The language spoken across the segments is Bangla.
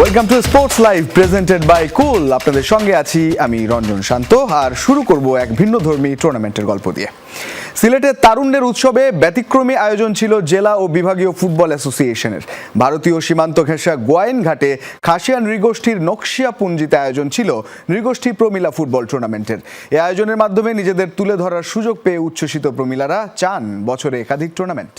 Welcome to sports live presented by Cool আপনাদের সঙ্গে আছি আমি রঞ্জন শান্ত, আর শুরু করব এক ভিন্নধর্মী টুর্নামেন্টের গল্প দিয়ে। সিলেটের তারুণ্যের উৎসবে ব্যতিক্রমী আয়োজন ছিল জেলা ও বিভাগীয় ফুটবল অ্যাসোসিয়েশনের। ভারতীয় সীমান্ত ঘেঁষা গোয়াইন ঘাটে খাসিয়ান নৃগোষ্ঠীর নকশিয়া পুঞ্জিতে আয়োজন ছিল নৃগোষ্ঠী প্রমিলা ফুটবল টুর্নামেন্টের এই আয়োজনের মাধ্যমে নিজেদের তুলে ধরার সুযোগ পেয়ে উচ্ছ্বসিত প্রমিলারা চান বছরে একাধিক টুর্নামেন্ট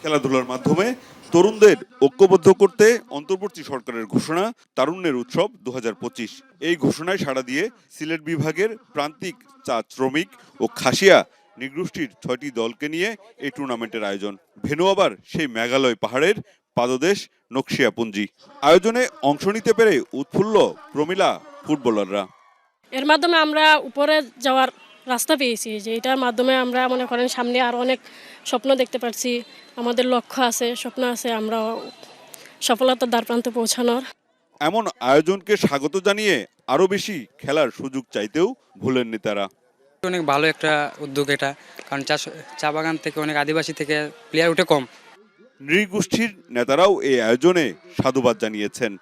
খেলাধুলার মাধ্যমে তরুণদের ঐক্যবদ্ধ করতে অন্তর্বর্তী সরকারের ঘোষণা তারুণ্যের উৎসব দুহাজার পঁচিশ। এই ঘোষণায় সাড়া দিয়ে সিলেট বিভাগের প্রান্তিক চা শ্রমিক ও খাসিয়া নিগোষ্ঠীর ছয়টি দলকে নিয়ে এই টুর্নামেন্টের আয়োজন। ভেনু আবার সেই মেঘালয় পাহাড়ের পাদদেশ নকশিয়াপুঞ্জি। আয়োজনে অংশ নিতে পেরে উৎফুল্ল প্রমিলা ফুটবলাররা। এর মাধ্যমে আমরা উপরে যাওয়ার রাস্তা পেয়েছি যে এটার মাধ্যমে আমরা মনে করেন সামনে আরও অনেক স্বপ্ন দেখতে পারছি। আমাদের লক্ষ্য আছে স্বপ্ন আছে আমরা সফলতার দ্বার প্রান্তে পৌঁছানোর। এমন আয়োজনকে স্বাগত জানিয়ে আরও বেশি খেলার সুযোগ চাইতেও ভুলেননি তারা। অনেক ভালো একটা উদ্যোগ এটা কারণ চা চা বাগান থেকে অনেক আদিবাসী থেকে প্লেয়ার উঠে কম। নৃগোষ্ঠীর নেতারাও এই আয়োজনে সাধুবাদ জানিয়েছেন।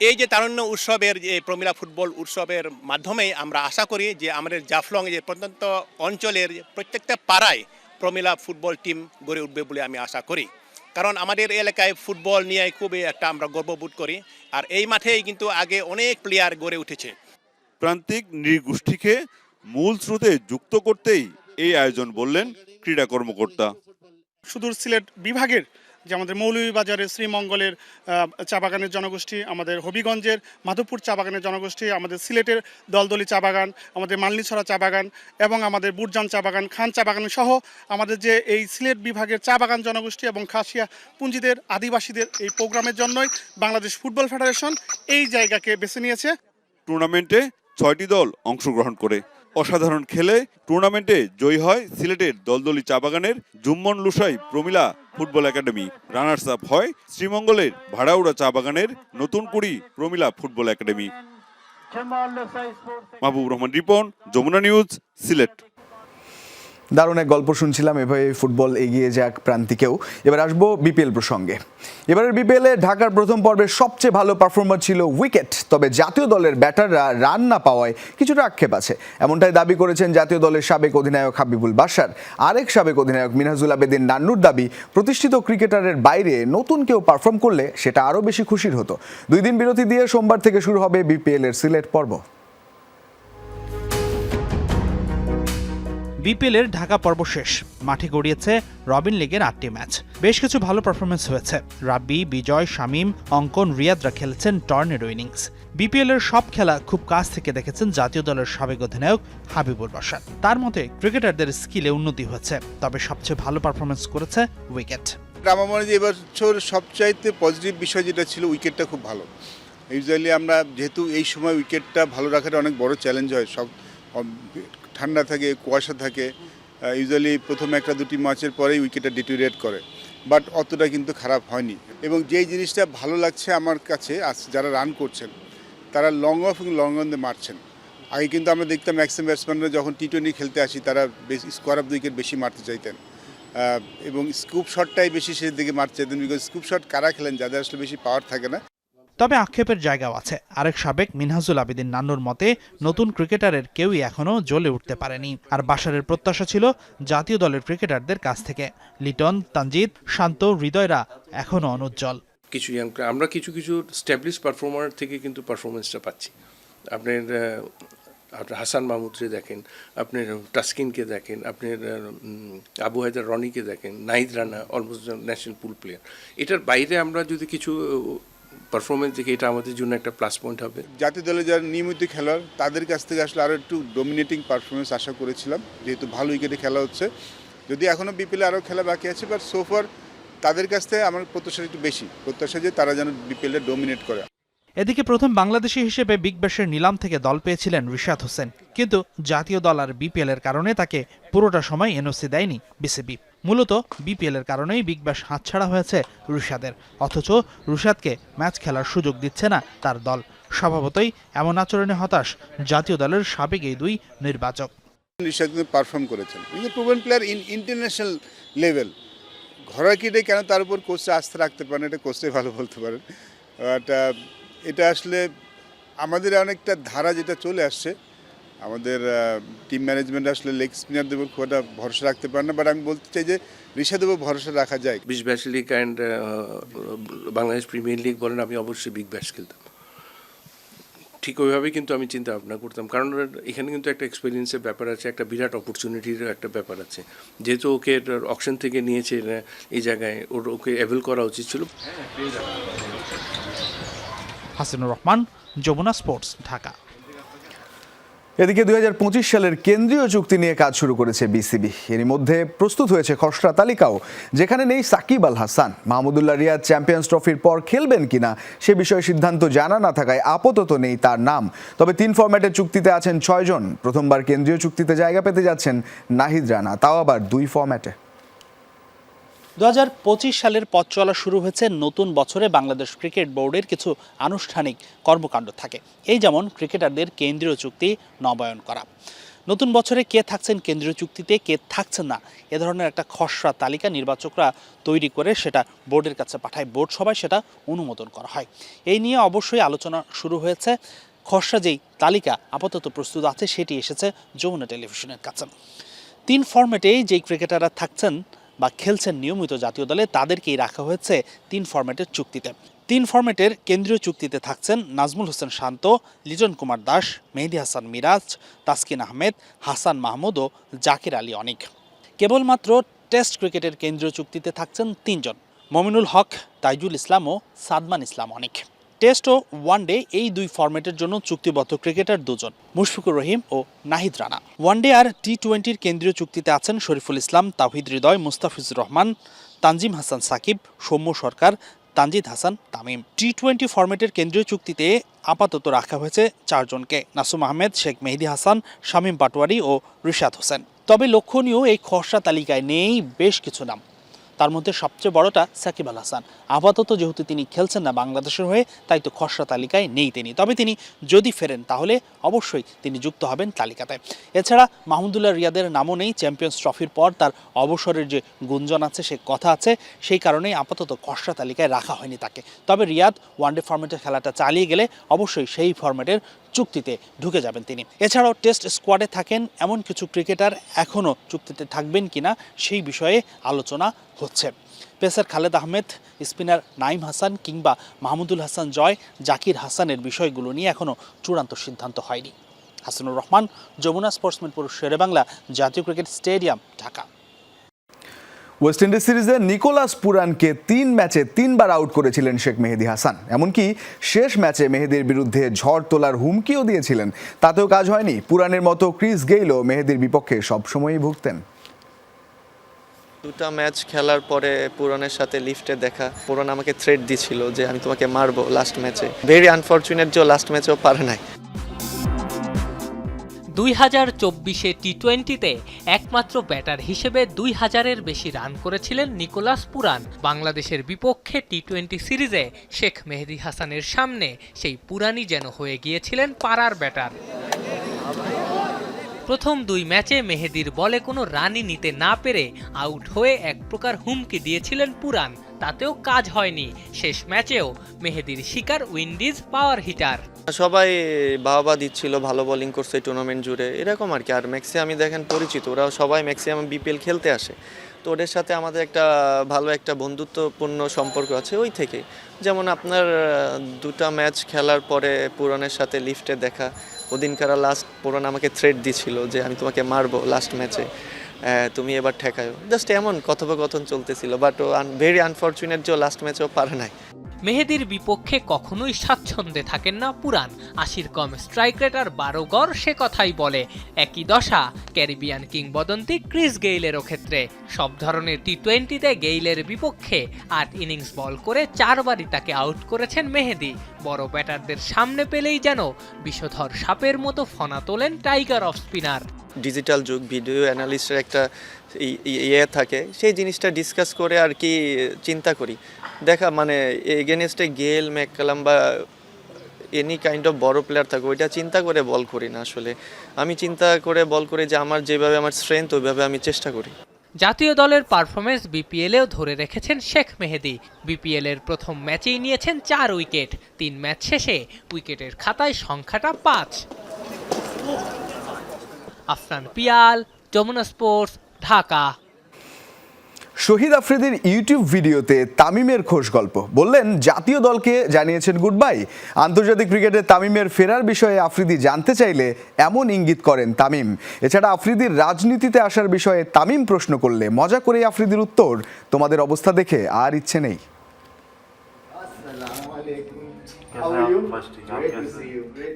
এই যে তারুণ্য উৎসবের যে প্রমিলা ফুটবল উৎসবের মাধ্যমে আমরা আশা করি যে আমাদের জাফলং যে প্রত্যন্ত অঞ্চলের প্রত্যেকটা পাড়ায় প্রমিলা ফুটবল টিম গড়ে উঠবে বলে আমি আশা করি। কারণ আমাদের এলাকায় ফুটবল নিয়ে খুবই একটা আমরা গর্ববোধ করি আর এই মাঠেই কিন্তু আগে অনেক প্লেয়ার গড়ে উঠেছে। প্রান্তিক নৃগোষ্ঠীকে মূল স্রোতে যুক্ত করতেই এই আয়োজন বললেন ক্রীড়া কর্মকর্তা। সুদূর সিলেট বিভাগের যে আমাদের মৌলভীবাজারের শ্রীমঙ্গলের চা বাগানের জনগোষ্ঠী, আমাদের হবিগঞ্জের মাধবপুর চা বাগানের জনগোষ্ঠী, আমাদের সিলেটের দলদলি চা বাগান, আমাদের মালনীছড়া চা বাগান এবং আমাদের বুরজান চা বাগান, খান চা বাগান সহ আমাদের যে এই সিলেট বিভাগের চা বাগান জনগোষ্ঠী এবং খাসিয়া পুঞ্জিদের আদিবাসীদের এই প্রোগ্রামের জন্যই বাংলাদেশ ফুটবল ফেডারেশন এই জায়গাকে বেছে নিয়েছে। টুর্নামেন্টে ছয়টি দল অংশগ্রহণ করে। অসাধারণ খেলে টুর্নামেন্টে জয়ী হয় সিলেটের দলদলি চা বাগানের জুম্মন লুসাই প্রমিলা ফুটবল একাডেমি। রানার্স আপ হয় শ্রীমঙ্গলের ভাড়াউড়া চা বাগানের নতুন কুড়ি প্রমিলা football academy. Mahbub Rahman Ripon, Jamuna news, Sylhet. দারুণ এক গল্প শুনছিলাম, এভাবে ফুটবল এগিয়ে যাক প্রান্তিকেও। এবার আসব বিপিএল প্রসঙ্গে। এবারের বিপিএলে ঢাকার প্রথম পর্বের সবচেয়ে ভালো পারফরমার ছিল উইকেট, তবে জাতীয় দলের ব্যাটাররা রান না পাওয়ায় কিছুটা আক্ষেপ আছে। এমনটাই দাবি করেছেন জাতীয় দলের সাবেক অধিনায়ক হাবিবুল বাসার আরেক সাবেক অধিনায়ক মিনহাজুল আবেদিন নান্নুর দাবি, প্রতিষ্ঠিত ক্রিকেটারের বাইরে নতুন কেউ পারফর্ম করলে সেটা আরও বেশি খুশির হতো। দুই দিন বিরতি দিয়ে সোমবার থেকে শুরু হবে বিপিএল এর সিলেট পর্ব। বিপিএলের ঢাকা পর্ব শেষ। মাঠে গড়িয়েছে রবিন লিগের আটটি ম্যাচ। বেশ কিছু ভালো পারফরমেন্স হয়েছে। রাব্বি, বিজয়, শামীম, অঙ্কন, রিয়াদরা খেলেছেন টর্নেডো ইনিংস। বিপিএল এর সব খেলা খুব কাছ থেকে দেখেছেন জাতীয় দলের সাবেক অধিনায়ক হাবিবুর বাসার তার মতে, ক্রিকেটারদের স্কিলে উন্নতি হয়েছে, তবে সবচেয়ে ভালো পারফরমেন্স করেছে উইকেট। আমার যে এবছর সবচাইতে পজিটিভ বিষয় যেটা ছিল, উইকেটটা খুব ভালো। ইউজুয়ালি আমরা যেহেতু এই সময় উইকেটটা ভালো রাখাটা অনেক বড় চ্যালেঞ্জ হয়, সব ঠান্ডা থাকে, কুয়াশা থাকে ইউজুয়ালি প্রথম একটা দুটি ম্যাচের পরেই উইকেটটা ডিটোরিয়েট করে। বাট অতটা কিন্তু খারাপ হয়নি। এবং যেই জিনিসটা ভালো লাগছে আমার কাছে, আজ যারা রান করছেন, তারা লং অফ এবং লং অন মারছেন। আগে কিন্তু আমরা দেখতাম ম্যাক্সিমাম ব্যাটসম্যানরা যখন টি টোয়েন্টি খেলতে আসি, তারা বেশি স্কোয়ার অফ উইকেট বেশি মারতে চাইতেন। এবং স্কুপ শটটাই বেশি শেষের দিকে মারতে চাইতেন বিকজ স্কুপ শট কারা খেলেন, যাদের আসলে বেশি পাওয়ার থাকে না তবে আক্ষেপের জায়গাও আছে। আরেক সাবেক মিনহাজুল আবেদিন নান্নুর মতে, নতুন ক্রিকেটারের কেউই এখনও জ্বলে উঠতে পারেনি। আর বাসারের প্রত্যাশা ছিল জাতীয় দলের ক্রিকেটারদের কাছ থেকে। লিটন, তানজিদ, শান্ত, হৃদয়রা এখনও অনুজ্জ্বল। কিছু আমরা কিছু কিছু স্ট্যাবলিশ পারফর্মার থেকে কিন্তু পারফরমেন্সটা পাচ্ছি। আপনার আপনার হাসান মাহমুদরে দেখেন, আপনার টাস্কিনকে দেখেন, আপনার আবু হায়দার রনিকে দেখেন, Nahid Rana almost national pool player এটার বাইরে আমরা যদি কিছু পারফরমেন্স দেখে এটা আমাদের জন্য একটা প্লাস পয়েন্ট হবে। জাতীয় দলে যারা নিয়মিত খেলোয়াড় তাদের কাছ থেকে আসলে আরও একটু ডোমিনেটিং পারফরমেন্স আশা করেছিলাম। যেহেতু ভালো উইকেটে খেলা হচ্ছে। যদি এখনও বিপিএলে আরও খেলা বাকি আছে বাট সোফার তাদের কাছ থেকে আমার প্রত্যাশা একটু বেশি। প্রত্যাশা যে তারা যেন বিপিএলে ডোমিনেট করে। এদিকে প্রথম বাংলাদেশি হিসেবে বিগ ব্যাশের নিলাম থেকে দল পেয়েছিলেন রিশাদ হোসেন। কিন্তু জাতীয় দল আর বিপিএল এর কারণে তাকে পুরোটা সময় এনওসি দেয়নি বিসিবি মূলত বিপিএল এর কারণেই বিগ ব্যাশ হাতছাড়া হয়েছে রুশাদের অথচ রুশাদকে ম্যাচ খেলার সুযোগ দিচ্ছে না তার দল। স্বভাবতই এমন আচরণে হতাশ জাতীয় দলের সাবেক এই দুই নির্বাচক। ঋষাদ পারফর্ম করেছেন। কিন্তু proven player in international level ঘরোয়া ক্রিকেটে কেন তার উপর কোচে আস্থা রাখতে পারেন এটা কোচে ভালো বলতে পারেন। বাট এটা আসলে আমাদের অনেকটা ধারা যেটা চলে আসছে আমাদের টিম ম্যানেজমেন্ট আসলে লেগ স্পিনারদের উপর খুব একটা ভরসা রাখতে পারে না বাট আমি বলতে চাই যে উপর ভরসা রাখা যায়। Big bash league and Bangladesh premier league বলেন আমি অবশ্যই বিগ ব্যাশ খেলতাম। ঠিক ওইভাবেই কিন্তু আমি চিন্তা ভাবনা করতাম কারণ এখানে কিন্তু একটা এক্সপিরিয়েন্সের ব্যাপার আছে একটা বিরাট অপরচুনিটির একটা ব্যাপার আছে। যেহেতু ওকে অপশন থেকে নিয়েছে এই জায়গায় ওর ওকে অ্যাভেল করা উচিত ছিল। হাসিনুর রহমান যমুনা স্পোর্টস ঢাকা। এদিকে দুই হাজার পঁচিশ সালের কেন্দ্রীয় চুক্তি নিয়ে কাজ শুরু করেছে বিসিবি। এর মধ্যে প্রস্তুত হয়েছে খসড়া তালিকাও, যেখানে নেই সাকিব আল হাসান। মাহমুদুল্লাহ রিয়াদ চ্যাম্পিয়ন্স ট্রফির পর খেলবেন কিনা সে বিষয়ে সিদ্ধান্ত জানা না থাকায় আপাতত নেই তার নাম। তবে তিন ফরম্যাটের চুক্তিতে আছেন ছয়জন। প্রথমবার কেন্দ্রীয় চুক্তিতে জায়গা পেতে যাচ্ছেন নাহিদ রানা, তাও আবার দুই ফরম্যাটে। দু হাজার পঁচিশ সালের পথ চলা শুরু হয়েছে নতুন বছরে বাংলাদেশ ক্রিকেট বোর্ডের কিছু আনুষ্ঠানিক কর্মকাণ্ড থাকে। এই যেমন ক্রিকেটারদের কেন্দ্রীয় চুক্তি নবায়ন করা। নতুন বছরে কে থাকছেন কেন্দ্রীয় চুক্তিতে, কে থাকছেন না, এ ধরনের একটা খসড়া তালিকা নির্বাচকরা তৈরি করে সেটা বোর্ডের কাছে পাঠায়। বোর্ড সভায় সেটা অনুমোদন করা হয়। এই নিয়ে অবশ্যই আলোচনা শুরু হয়েছে। খসড়া যেই তালিকা আপাতত প্রস্তুত আছে, সেটি এসেছে যমুনা টেলিভিশনের কাছে। তিন ফরম্যাটে যেই ক্রিকেটাররা থাকছেন বা খেলছেন নিয়মিত জাতীয় দলে, তাদেরকেই রাখা হয়েছে তিন ফরম্যাটের চুক্তিতে। তিন ফরম্যাটের কেন্দ্রীয় চুক্তিতে থাকছেন নাজমুল হোসেন শান্ত লিজন কুমার দাস, মেহেদি হাসান মিরাজ, তাসকিন আহমেদ, হাসান মাহমুদ ও জাকির আলী অনিক। কেবলমাত্র টেস্ট ক্রিকেটের কেন্দ্রীয় চুক্তিতে থাকছেন তিনজন, মমিনুল হক, তাইজুল ইসলাম ও সাদমান ইসলাম অনিক। টেস্ট ও ওয়ানডে এই দুই ফরম্যাটের জন্য চুক্তিবদ্ধ ক্রিকেটার দুজন, মুশফিকুর রহিম ও নাহিদ রানা। ওয়ানডে আর টি টোয়েন্টির কেন্দ্রীয় চুক্তিতে আছেন শরীফুল ইসলাম তাহিদ হৃদয়, মুস্তাফিজুর রহমান, তানজিম হাসান সাকিব, সৌম্য সরকার, তানজিদ হাসান তামিম। টি টোয়েন্টি ফরম্যাটের কেন্দ্রীয় চুক্তিতে আপাতত রাখা হয়েছে চারজনকে, নাসুম আহমেদ, শেখ মেহেদি হাসান, শামীম পাটোয়ারি ও রিশাদ হোসেন। তবে লক্ষণীয় এই খসড়া তালিকায় নেই বেশ কিছু নাম। তার মধ্যে সবচেয়ে বড়টা সাকিব আল হাসান। আপাতত যেহেতু তিনি খেলছেন না বাংলাদেশের হয়ে, তাই তো খসড়া তালিকায় নেই তিনি। তবে তিনি যদি ফেরেন, তাহলে অবশ্যই তিনি যুক্ত হবেন তালিকাতে। এছাড়া মাহমুদুল্লাহ রিয়াদের নামও নেই, চ্যাম্পিয়ন্স ট্রফির পর তার অবসরের যে গুঞ্জন আছে, সে কথা আছে, সেই কারণেই আপাতত খসড়া তালিকায় রাখা হয়নি তাকে। তবে রিয়াদ ওয়ানডে ফরম্যাটের খেলাটা চালিয়ে গেলে অবশ্যই সেই ফরম্যাটের চুক্তিতে ঢুকে যাবেন তিনি। এছাড়াও টেস্ট স্কোয়াডে থাকেন এমন কিছু ক্রিকেটার এখনও চুক্তিতে থাকবেন কিনা সেই বিষয়ে আলোচনা হচ্ছে। পেসার খালেদ আহমেদ, স্পিনার নাইম হাসান কিংবা মাহমুদুল হাসান জয়, জাকির হাসানের বিষয়গুলো নিয়ে এখনও চূড়ান্ত সিদ্ধান্ত হয়নি। হাসানুর রহমান, যমুনা স্পোর্টসম্যানপুর শেরে বাংলা জাতীয় cricket stadium, Dhaka. West Indies সিরিজে নিকোলাস পুরানকে তিন ম্যাচে তিনবার আউট করেছিলেন শেখ মেহেদি হাসান। এমনকি শেষ ম্যাচে মেহেদির বিরুদ্ধে ঝড় তোলার হুমকিও দিয়েছিলেন। তাতেও কাজ হয়নি। পুরানের মতো ক্রিস গেইলও মেহেদির বিপক্ষে সবসময়ই ভুগতেন। দুটা ম্যাচ খেলার পরে পুরনের সাথে লিফটে দেখা। পুরন আমাকে থ্রেড দিছিল যে আমি তোমাকে মারবো লাস্ট ম্যাচে ভেরি আনফর্চুনেট যে লাস্ট ম্যাচেও পারে নাই। দুই হাজার চব্বিশে টি টোয়েন্টিতে একমাত্র ব্যাটার হিসেবে দুই হাজারের বেশি রান করেছিলেন নিকোলাস পুরান। বাংলাদেশের বিপক্ষে টি টোয়েন্টি সিরিজে শেখ মেহেদি হাসানের সামনে সেই পুরানই যেন হয়ে গিয়েছিলেন পাড়ার ব্যাটার। প্রথম দুই ম্যাচে মেহেদির বলে কোনো রানই নিতে না পেরে আউট হয়ে এক প্রকার হুমকি দিয়েছিলেন পুরান। তাতেও কাজ হয়নি। শেষ ম্যাচেও মেহেদির শিকার উইন্ডিজ পাওয়ার হিটার। সবাই বাবা দিচ্ছিল, ভালো বোলিং করছে টুর্নামেন্ট জুড়ে। এরকম আর কি। আর ম্যাক্সি আমি দেখেন পরিচিত, ওরাও সবাই ম্যাক্সিমাম বিপিএল খেলতে আসে। তো ওদের সাথে আমাদের একটা ভালো একটা বন্ধুত্বপূর্ণ সম্পর্ক আছে ওই থেকে। যেমন আপনার দুটা ম্যাচ খেলার পরে পুরনের সাথে লিফটে দেখা। ওদিনকার লাস্ট পুরন আমাকে থ্রেড দিছিল যে আমি তোমাকে মারবো লাস্ট ম্যাচে তুমি এবার ঠেকায়ো। জাস্ট এমন কথোপকথন চলতেছিল বাট ভেরি আনফর্চুনেট যে লাস্ট ম্যাচেও পারে নাই। মেহেদির বিপক্ষে কখনোই স্বাচ্ছন্দ্যে থাকেন না পুরান। আশির কম স্ট্রাইক রেট আর বারো গড় সে কথাই বলে। একই দশা, ক্যারিবিয়ান কিংবদন্তি ক্রিস গেইলেরও ক্ষেত্রে। সব ধরনের টি টোয়েন্টিতে গেইলের বিপক্ষে আট ইনিংস বল করে চারবারই তাকে আউট করেছেন মেহেদি। বড় ব্যাটারদের সামনে পেলেই যেন বিষধর সাপের মতো ফনা তোলেন টাইগার অফ স্পিনার ডিজিটাল যুগ, ভিডিও অ্যানালিস্টের একটা ইয়ে থাকে, সেই জিনিসটা ডিসকাস করে আর কি চিন্তা করি। দেখা মানে এগেনস্টে গেল ম্যাককালাম বা এনি কাইন্ড অফ বড় প্লেয়ার থাকে ওইটা চিন্তা করে বল করি না আসলে। আমি চিন্তা করে বল করি যে আমার যেভাবে আমার স্ট্রেংথ ওইভাবে আমি চেষ্টা করি। জাতীয় দলের পারফরমেন্স বিপিএলেও ধরে রেখেছেন শেখ মেহেদি। বিপিএলের প্রথম ম্যাচেই নিয়েছেন চার উইকেট। তিন ম্যাচ শেষে উইকেটের খাতায় সংখ্যাটা পাঁচ। আফরান পিয়াল, যমুনা স্পোর্টস, ঢাকা। শহীদ আফ্রিদির ইউটিউব ভিডিওতে তামিমের খোশ গল্প। বললেন, জাতীয় দলকে জানিয়েছেন গুড বাই আন্তর্জাতিক ক্রিকেটে তামিমের ফেরার বিষয়ে আফ্রিদি জানতে চাইলে এমন ইঙ্গিত করেন তামিম। এছাড়া আফ্রিদির রাজনীতিতে আসার বিষয়ে তামিম প্রশ্ন করলে মজা করে আফ্রিদির উত্তর। তোমাদের অবস্থা দেখে আর ইচ্ছে নেই।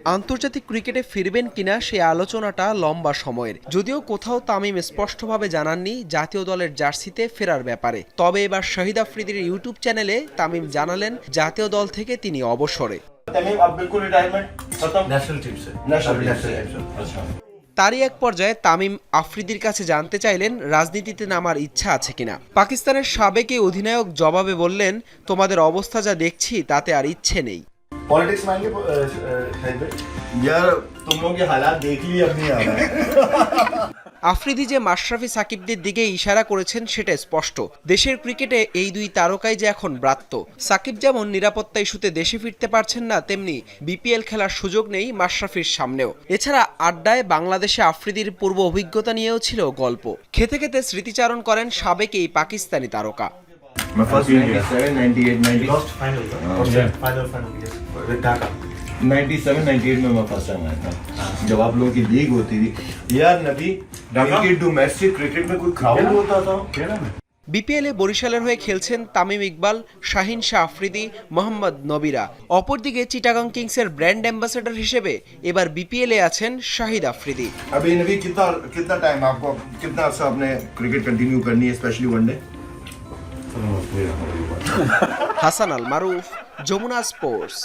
আন্তর্জাতিক ক্রিকেটে ফিরবেন কিনা সেই আলোচনাটা লম্বা সময়ের। যদিও কোথাও তামিম স্পষ্টভাবে জানাননি জাতীয় দলের জার্সিতে ফেরার ব্যাপারে। তবে এবার শহীদ আফ্রিদির ইউটিউব চ্যানেলে তামিম জানালেন জাতীয় দল থেকে তিনি অবসরে। তারই এক পর্যায়ে তামিম আফ্রিদির কাছে জানতে চাইলেন রাজনীতিতে নামার ইচ্ছা আছে কিনা পাকিস্তানের সাবেক এই অধিনায়ক জবাবে বললেন তোমাদের অবস্থা যা দেখছি তাতে আর ইচ্ছে নেই पॉलिटिक्स में आएंगे शाहिद भाई यार तुम लोग ये हालात देख लिए अब नहीं आ रहा है আফ্রিদি যে মাশরাফি সাকিবদের দিকে ইশারা করেছেন সেটা স্পষ্ট দেশের ক্রিকেটে এই দুই তারকাই যে এখন ব্রাত্য সাকিব যেমন নিরাপত্তা ইস্যুতে দেশে ফিরতে পারছেন না তেমনি বিপিএল খেলার সুযোগ নেই মাশরাফির সামনেও এছাড়া আড্ডায় বাংলাদেশে আফ্রিদির পূর্ব অভিজ্ঞতা নিয়েও ছিল গল্প খেতে খেতে স্মৃতিচারণ করেন সাবেক এই পাকিস্তানি তারকা My first 97, 98, 90. Lost final, no? Yeah. Final, final, yes. With Dhaka. 97 98 में मैं फर्स्ट टाइम आया था जब आप लोगों की लीग होती थी यार नबी इनकी डोमेस्टिक क्रिकेट में कोई क्राउड होता था বিপিএলে বরিশালের হয়ে খেলছেন তামিম ইকবাল শাহিন শাহ আফ্রিদি মোহাম্মদ নবিরা অপরদিকে চিটাগাং কিংসের ব্র্যান্ড অ্যাম্বাসেডর হিসেবে এবার বিপিএলে আছেন শাহিদ আফ্রিদি अभी नबी कितना कितना टाइम आपको कितना अर्सा आपने क्रिकेट कंटिन्यू करनी है specially one day Hasan Al Maruf Jamuna sports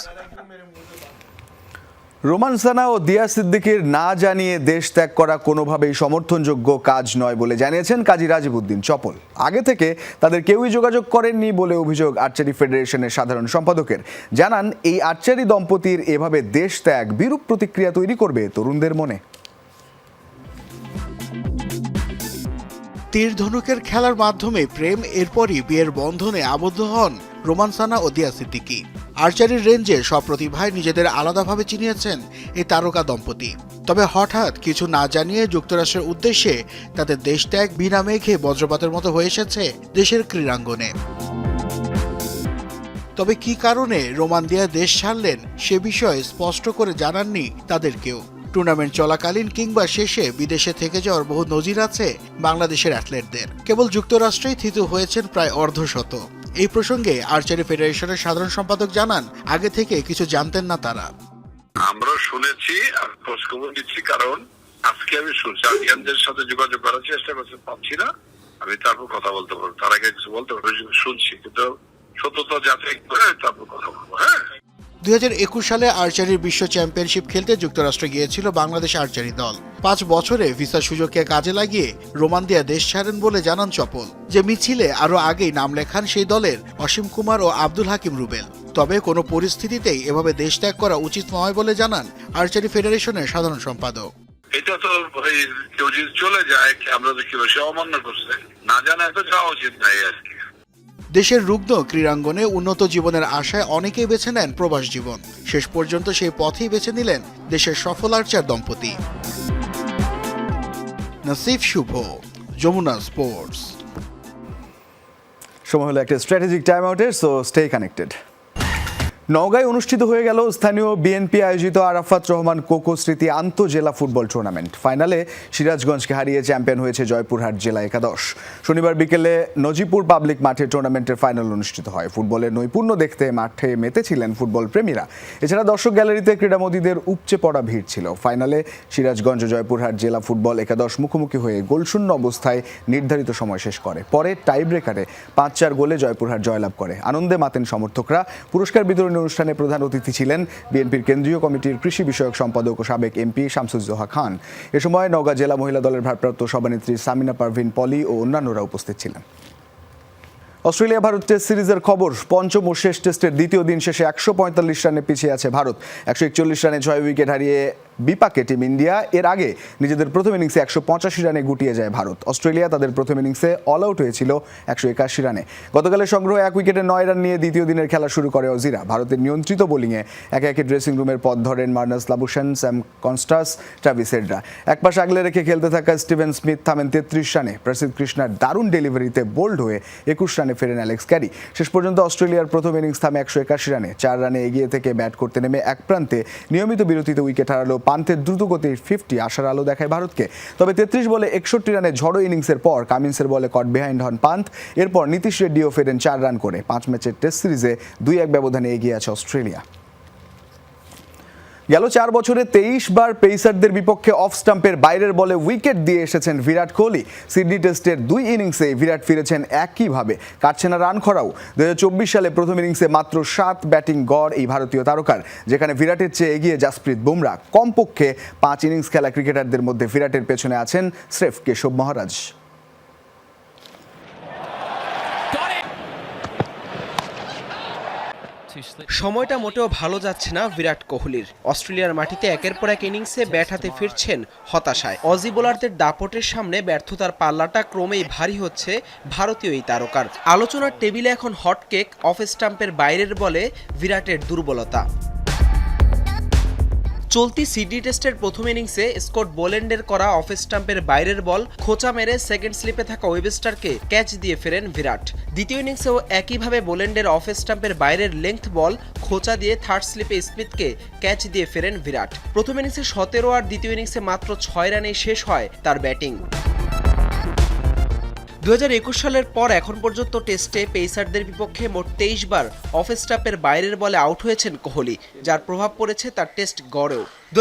Roman Sana ও দিয়া সিদ্দিকির না জানিয়ে দেশ ত্যাগ করা কোনোভাবেই সমর্থনযোগ্য কাজ নয় বলে জানিয়েছেন কাজী রাজিবুদ্দিন চপল। আগে থেকে তাদের কেউই যোগাযোগ করেননি বলে অভিযোগ আর্চারি ফেডারেশনের সাধারণ সম্পাদকের। জানান, এই আর্চারি দম্পতির এভাবে দেশ ত্যাগ বিরূপ প্রতিক্রিয়া তৈরি করবে তরুণদের মনে। তীর ধনুকের খেলার মাধ্যমে প্রেম এরপরই বিয়ের বন্ধনে আবদ্ধ হন রোমান সানা ও দিয়া সিদ্দিকি। আর্চারির রেঞ্জে সব প্রতিভায় নিজেদের আলাদাভাবে চিনিয়েছেন এই তারকা দম্পতি। তবে হঠাৎ কিছু না জানিয়ে যুক্তরাষ্ট্রের উদ্দেশ্যে তাদের দেশ ত্যাগ বিনা মেঘে বজ্রপাতের মতো হয়ে এসেছে দেশের ক্রীড়াঙ্গনে। তবে কি কারণে রোমান দিয়া দেশ ছাড়লেন সে বিষয়ে স্পষ্ট করে জানাননি তাদের কেউ। টুর্নামেন্ট চলাকালীন কিংবা শেষে বিদেশে থেকে যাওয়ার বহু নজির আছে বাংলাদেশের অ্যাথলেটদের। কেবল যুক্তরাষ্ট্রেই থিতু হয়েছেন প্রায় অর্ধশত এই প্রসঙ্গে আর্চারি ফেডারেশনের সাধারণ সম্পাদক জানান, আগে থেকে কিছু জানতেন না তারা। আমরা শুনেছি আর খোঁজ খবর নিচ্ছি, কারণ আজকে আমি শুনছি। আর্ডিয়ানদের সাথে যোগাযোগ করার চেষ্টা করছি, পাচ্ছি না। আমি তারপর কথা বলতে পারব। তার আগে কিছু বলতে পারব, শুনছি। কিন্তু সত্যতা যাচাই করে তারপর কথা বলব হ্যাঁ? দুই সালে আর্চারির বিশ্ব চ্যাম্পিয়নশিপ খেলতে যুক্তরাষ্ট্র গিয়েছিল বাংলাদেশ আর্চারি দল। পাঁচ বছরে ভিসা সুযোগকে কাজে লাগিয়ে রোমান দিয়া দেশ ছাড়েন বলে জানান চপল। যে মিছিলে আরও আগেই নাম লেখান সেই দলের অসীম কুমার ও আব্দুল হাকিম রুবেল। তবে কোনো পরিস্থিতিতেই এভাবে দেশ ত্যাগ করা উচিত নয় বলে জানান আর্চারি ফেডারেশনের সাধারণ সম্পাদক। এটা তো কেউ যদি চলে যায়, আমরা তো অমান্য করছে? না জানায় তো যাওয়া উচিত নাই আর কি দেশের রুগ্ন ক্রীড়াঙ্গনে উন্নত জীবনের আশায় অনেকেই বেছে নেন প্রবাস জীবন। শেষ পর্যন্ত সেই পথেই বেছে নিলেন দেশের সফল আর্চার দম্পতি। নাসিফ শুভ, যমুনা স্পোর্টস। সময় হলো একটা স্ট্র্যাটেজিক টাইম আউটের সো স্টে কানেক্টেড নওগাঁয় অনুষ্ঠিত হয়ে গেল স্থানীয় বিএনপি আয়োজিত আরাফাত রহমান কোকো স্মৃতি আন্তঃজেলা ফুটবল টুর্নামেন্ট। ফাইনালে সিরাজগঞ্জকে হারিয়ে চ্যাম্পিয়ন হয়েছে জয়পুরহাট জেলা একাদশ। শনিবার বিকেলে নজিপুর পাবলিক মাঠে টুর্নামেন্টের ফাইনাল অনুষ্ঠিত হয়। ফুটবলের নৈপুণ্য দেখতে মাঠে মেতেছিলেন ফুটবল প্রেমীরা। এছাড়া দর্শক গ্যালারিতে ক্রীড়ামোদীদের উপচে পড়া ভিড় ছিল। ফাইনালে সিরাজগঞ্জ জয়পুরহাট জেলা ফুটবল একাদশ মুখোমুখি হয়ে গোলশূন্য অবস্থায় নির্ধারিত সময় শেষ করে। পরে টাই ব্রেকারে পাঁচ চার গোলে জয়পুরহাট জয়লাভ করে। আনন্দে মাতেন সমর্থকরা। পুরস্কার বিতরণী অনুষ্ঠানে প্রধান অতিথি ছিলেন বিএনপির কেন্দ্রীয় কমিটির কৃষি বিষয়ক সম্পাদক ও সাবেক এমপি শামসুজ্জোহা খান। এ সময় নওগাঁ জেলা মহিলা দলের ভারপ্রাপ্ত সভানেত্রী সামিনা পারভিন পলি ও অন্যান্যরা উপস্থিত ছিলেন। অস্ট্রেলিয়া ভারত টেস্ট সিরিজের খবর, পঞ্চম ও শেষ টেস্টের দ্বিতীয় দিন শেষে একশো পঁয়তাল্লিশ রানে পিছিয়ে আছে ভারত। একশো একচল্লিশ রানে ছয় উইকেট হারিয়ে বিপাকে টিম ইন্ডিয়া এর আগে নিজেদের প্রথম ইনিংসে একশো পঁচাশি রানে গুটিয়ে যায় ভারত। অস্ট্রেলিয়া তাদের প্রথম ইনিংসে অল আউট হয়েছিল একশো একাশি রানে। গতকালের সংগ্রহ এক উইকেটে নয় রান নিয়ে দ্বিতীয় দিনের খেলা শুরু করে অজিরা। ভারতের নিয়ন্ত্রিত বোলিংয়ে একে একে ড্রেসিং রুমের পথ ধরেন Marnus Labuschagne, Sam Konstas, Travis হেডরা। এক পাশে আগলে রেখে খেলতে থাকা স্টিভেন স্মিথ থামেন তেত্রিশ রানে। প্রসিদ্ধ কৃষ্ণার দারুণ ডেলিভারিতে বোল্ড হয়ে একুশ রানে ফেরেন অ্যালেক্স ক্যারি। শেষ পর্যন্ত অস্ট্রেলিয়ার প্রথম ইনিংস থামে একশো একাশি রানে। চার রানে এগিয়ে থেকে ব্যাট করতে নেমে এক প্রান্তে নিয়মিত বিরতিতে উইকেট হারালো পান্তের দ্রুতগতির ফিফটি আশার আলো দেখায় ভারতকে। তবে তেত্রিশ বলে একষট্টি রানে ঝড়ো ইনিংসের পর কামিন্সের বলে কট বিহাইন্ড হন পান্থ। এরপর নীতিশ রেড্ডিও ফেরেন চার রান করে। পাঁচ ম্যাচের টেস্ট সিরিজে দুই এক ব্যবধানে এগিয়ে আছে অস্ট্রেলিয়া। গেল চার বছরে তেইশ বার পেসারদের বিপক্ষে অফ স্টাম্পের বাইরের বলে উইকেট দিয়ে এসেছেন বিরাট কোহলি। সিডনি টেস্টের দুই ইনিংসে বিরাট ফিরেছেন একইভাবে। কাটছে না রান খরাও। দু হাজার চব্বিশ সালে প্রথম ইনিংসে মাত্র সাত ব্যাটিং গড় এই ভারতীয় তারকার, যেখানে বিরাটের চেয়ে এগিয়ে জাসপ্রীত বুমরা। কমপক্ষে পাঁচ ইনিংস খেলা ক্রিকেটারদের মধ্যে বিরাটের পেছনে আছেন স্রেফ কেশব মহারাজ। সময়টা মোটেও ভালো যাচ্ছে না বিরাট কোহলির। অস্ট্রেলিয়ার মাটিতে একের পর এক ইনিংসে ব্যাট হাতে ফিরছেন হতাশায়। অজি বোলারদের দাপটের সামনে ব্যর্থতার পাল্লাটা ক্রমেই ভারী হচ্ছে ভারতীয় এই তারকার। আলোচনার টেবিলে এখন হটকেক, অফ স্টাম্পের বাইরের বলে বিরাটের দুর্বলতা। চলতি সিডনি টেস্টের প্রথম ইনিংসে স্কট বোলেন্ডের করা অফ স্টাম্পের বাইরের বল, খোঁচা মেরে সেকেন্ড স্লিপে থাকা ওয়েবস্টারকে ক্যাচ দিয়ে ফেরেন বিরাট। দ্বিতীয় ইনিংসেও একইভাবে বোলেন্ডের অফ স্টাম্পের বাইরের লেংথ বল, খোঁচা দিয়ে থার্ড স্লিপে স্মিথকে ক্যাচ দিয়ে ফেরেন বিরাট। প্রথম ইনিংসে সতেরো আর দ্বিতীয় ইনিংসে মাত্র ছয় রানে শেষ হয় তার ব্যাটিং। দু হাজার একুশ সালের পর এখন পর্যন্ত টেস্টে পেসারদের বিপক্ষে মোট তেইশ বার অফ স্টাম্পের বাইরের বলে আউট হয়েছেন কোহলি, যার প্রভাব পড়েছে তার টেস্ট গড়েও। দু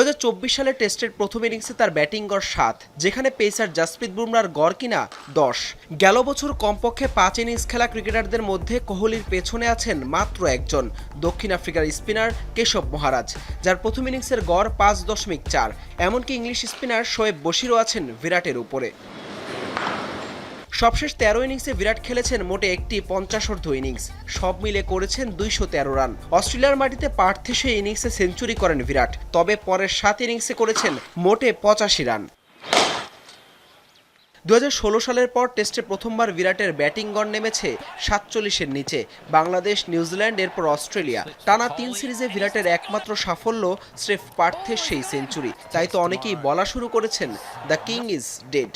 সালের টেস্টের প্রথম ইনিংসে তার ব্যাটিং গড় সাত, যেখানে পেসার জাসপ্রীত বুমরার গড় কিনা দশ। গেল বছর কমপক্ষে পাঁচ ইনিংস খেলা ক্রিকেটারদের মধ্যে কোহলির পেছনে আছেন মাত্র একজন, দক্ষিণ আফ্রিকার স্পিনার কেশব মহারাজ, যার প্রথম ইনিংসের গড় পাঁচ দশমিক চার। এমনকি ইংলিশ স্পিনার শোয়েব বশিরও আছেন বিরাটের উপরে। সবশেষ তেরো ইনিংসে বিরাট খেলেছেন মোটে একটি পঞ্চাশোর্ধ ইনিংস। সব মিলে করেছেন দুইশো তেরো রান। অস্ট্রেলিয়ার মাটিতে পার্থে সেই ইনিংসে সেঞ্চুরি করেন বিরাট। তবে পরের সাত ইনিংসে করেছেন মোটে পঁচাশি রান। দু হাজার ষোলো সালের পর টেস্টে প্রথমবার বিরাটের ব্যাটিং গড় নেমেছে সাতচল্লিশের নিচে। বাংলাদেশ, নিউজিল্যান্ড, এরপর অস্ট্রেলিয়া। টানা তিন সিরিজে বিরাটের একমাত্র সাফল্য স্রেফ পার্থের সেই সেঞ্চুরি। তাই তো অনেকেই বলা শুরু করেছেন, the king is dead.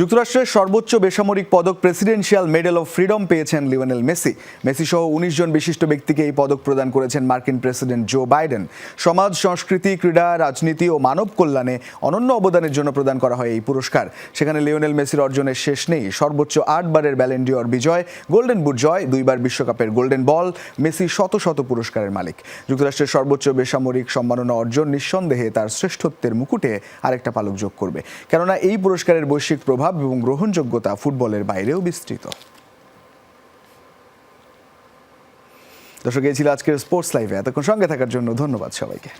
যুক্তরাষ্ট্রের সর্বোচ্চ বেসামরিক পদক প্রেসিডেন্সিয়াল মেডেল অফ ফ্রিডম পেয়েছেন লিওনেল মেসি। মেসি সহ উনিশ জন বিশিষ্ট ব্যক্তিকে এই পদক প্রদান করেছেন মার্কিন প্রেসিডেন্ট জো বাইডেন। সমাজ, সংস্কৃতি, ক্রীড়া, রাজনীতি ও মানব কল্যাণে অনন্য অবদানের জন্য প্রদান করা হয় এই পুরস্কার। সেখানে লিওনেল মেসির অর্জনের শেষ নেই। সর্বোচ্চ আটবারের ব্যালেন্ডিওর বিজয় গোল্ডেন বুট জয় দুইবার বিশ্বকাপের গোল্ডেন বল মেসি শত শত পুরস্কারের মালিক। যুক্তরাষ্ট্রের সর্বোচ্চ বেসামরিক সম্মাননা অর্জন নিঃসন্দেহে তার শ্রেষ্ঠত্বের মুকুটে আরেকটা পালক যোগ করবে। কেননা এই পুরস্কারের বৈশ্বিক প্রভাব এবং গ্রহণযোগ্যতা ফুটবলের বাইরেও বিস্তৃত। দর্শক, এই ছিল আজকের স্পোর্টস লাইভে এতক্ষণ সঙ্গে থাকার জন্য ধন্যবাদ সবাইকে।